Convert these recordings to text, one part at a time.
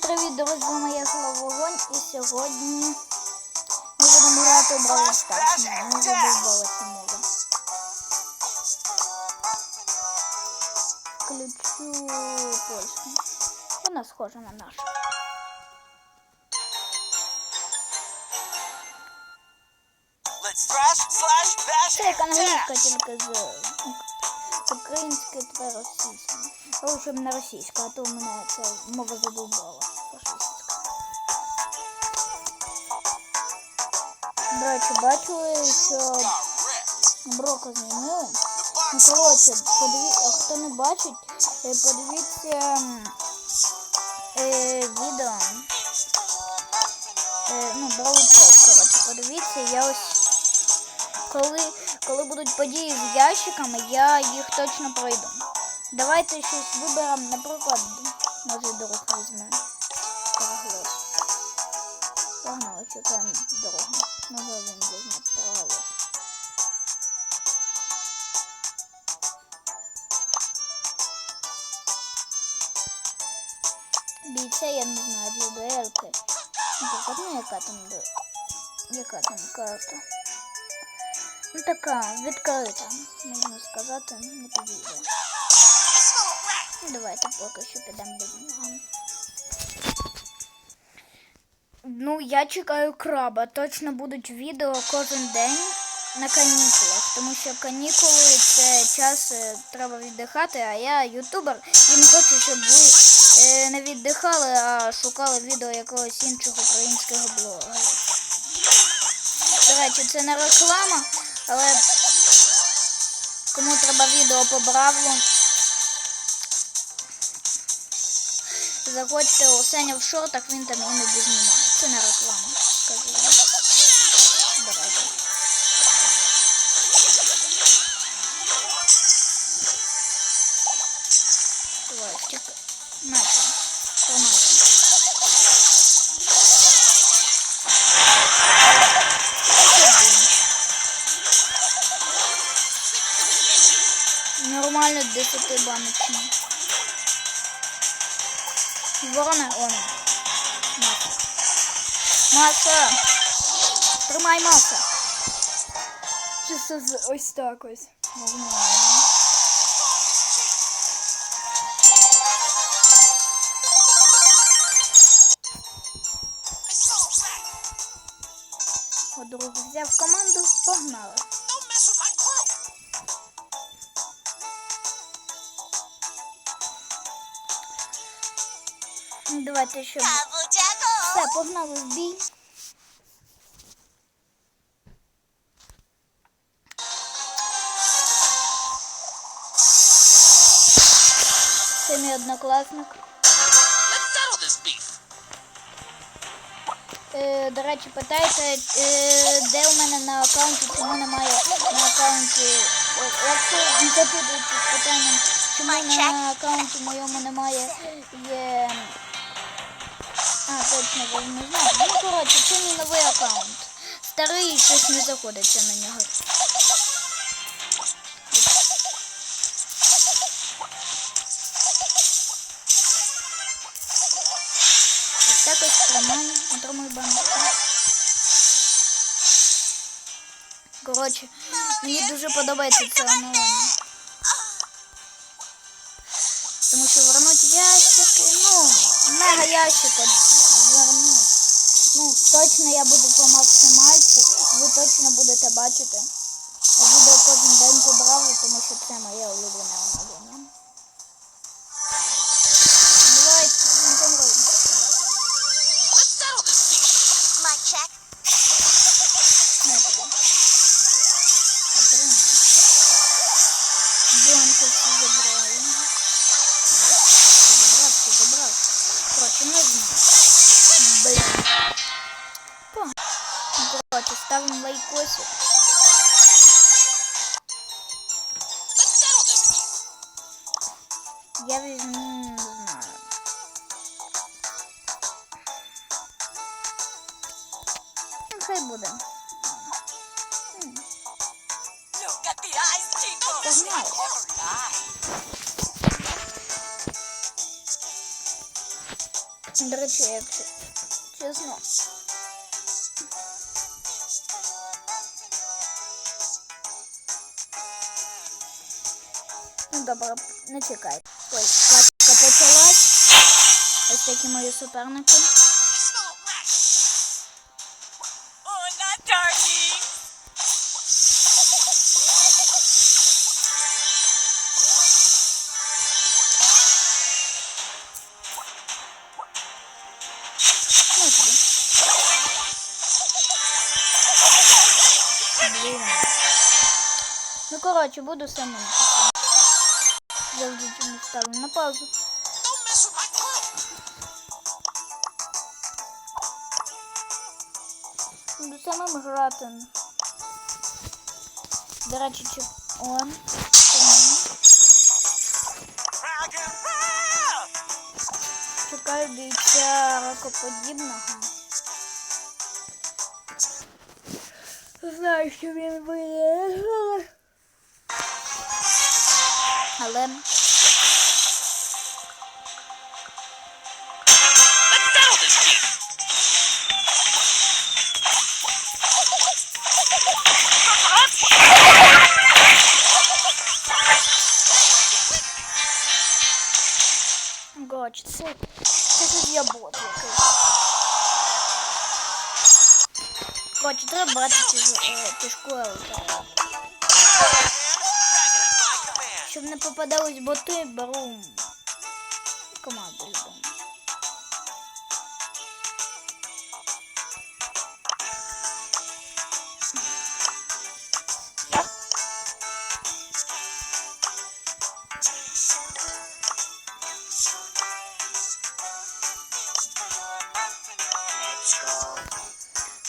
привіт, друзі, моя слава вогонь. І сьогодні ми будемо грати Brawl Stars. Ми задовбали цю мову. Включу польську. Вона схожа на нашу. Це як англійська тільки з українською та російською. Лучше б не російська, а то у мене ця мова задовбала. Речі, бачили, що. Брока змінили. Ну, коротше, подиві... хто не бачить, е, подивіться е, відео. Е, ну, Бравл Плей, коротше, подивіться, я ось коли, коли будуть події з ящиками, я їх точно пройду. Давайте щось виберемо, наприклад, може дорог візьмемо. Переглас. Погнали, чекаємо дорогу. Може він візьме переглас. Бійця я не знаю. Наприклад, ну яка там яка там карта? Ну така, відкрита, можна сказати, не підійде. Давайте поки що підемо без нього. Ну, я чекаю краба. Точно будуть відео кожен день на канікулах, тому що канікули це час е, треба віддихати, а я ютубер і не хочу, щоб ви е, не віддихали, а шукали відео якогось іншого українського блогера. До речі, це не реклама, але кому треба відео по Бравлу, заходьте у Сеня в шортах, він там іноді знімає. Це не реклама, скажу. вам. До речі. Давай, тільки. Наче. Нормально 10 баночно. Ворона, он. Маса. Маса. Тримай маса. Чисто з ось так ось. Нормально. Подругу взяв команду, погнали. Давайте Double все, погнали в бій. Це мій однокласник. Е, до речі, питайте, е, де у мене на аккаунті, чому немає на аккаунті. Якщо не запитуєте з питанням, чому на аккаунті моєму немає є. А, точно, ви не знаєте. Ну, коротше, це мій новий аккаунт. Старий щось не заходиться на нього. Ось так ось тримаю, отримую банку. Коротше, мені дуже подобається це оновлення. Мега ящик от. Ну, точно я буду по максимальці, ви точно будете бачити. Відео кожен день побрав, тому що це моє улюблене оновлення. Коротше, ставимо лайкосик. Я візьму, не знаю. Ну, Хай буде. Погнали. До речі, якщо чесно. Ну добре. Ой, катка почалась. Ось такі мої суперники. Ну, коротше, буду самим. Чомусь ставлю на паузу. Буду самим грати. До речі, он. Чекаю бійця ракоподібного. Знаю, що він вийде. Але Let's settle this beef. Гоч, це, це ж я бот якийсь. Щоб не попадались боти, беру команду любому.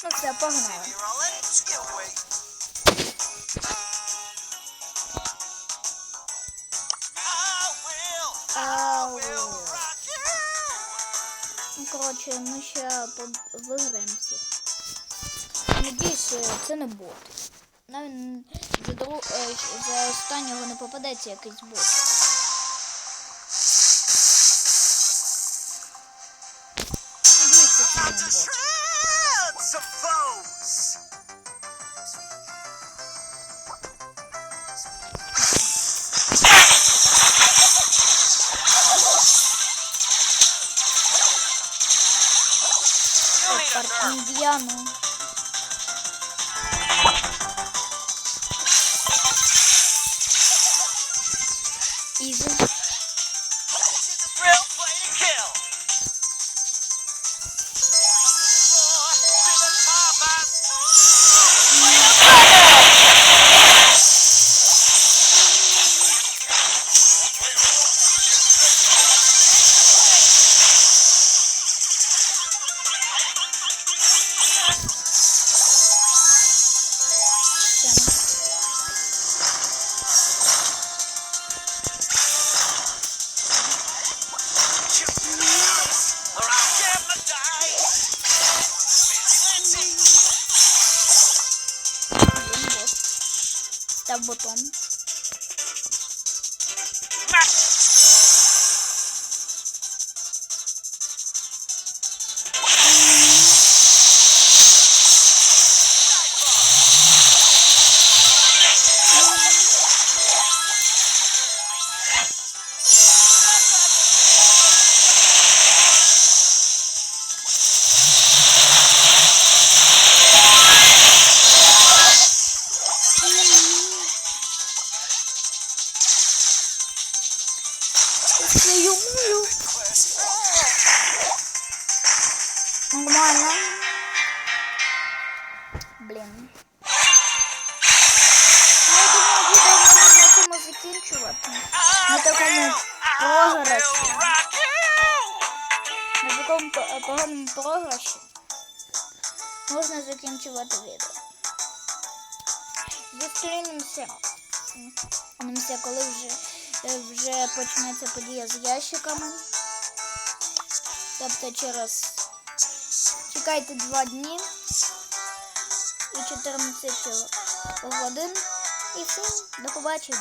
Ну все, погнали. Коротше, ми ще виграємо всіх. Надіюсь, е, це не бот. Навіть е, за останнього не попадеться якийсь бот. You need Це Ну, я думаю, відео можна на цьому закінчувати. На такому програші. На такому по- поганому програші можна закінчувати відео. Зустрінемося. Зустрінемося, коли вже, вже почнеться подія з ящиками. Тобто через чекайте два дні і 14 годин. І все, до побачення.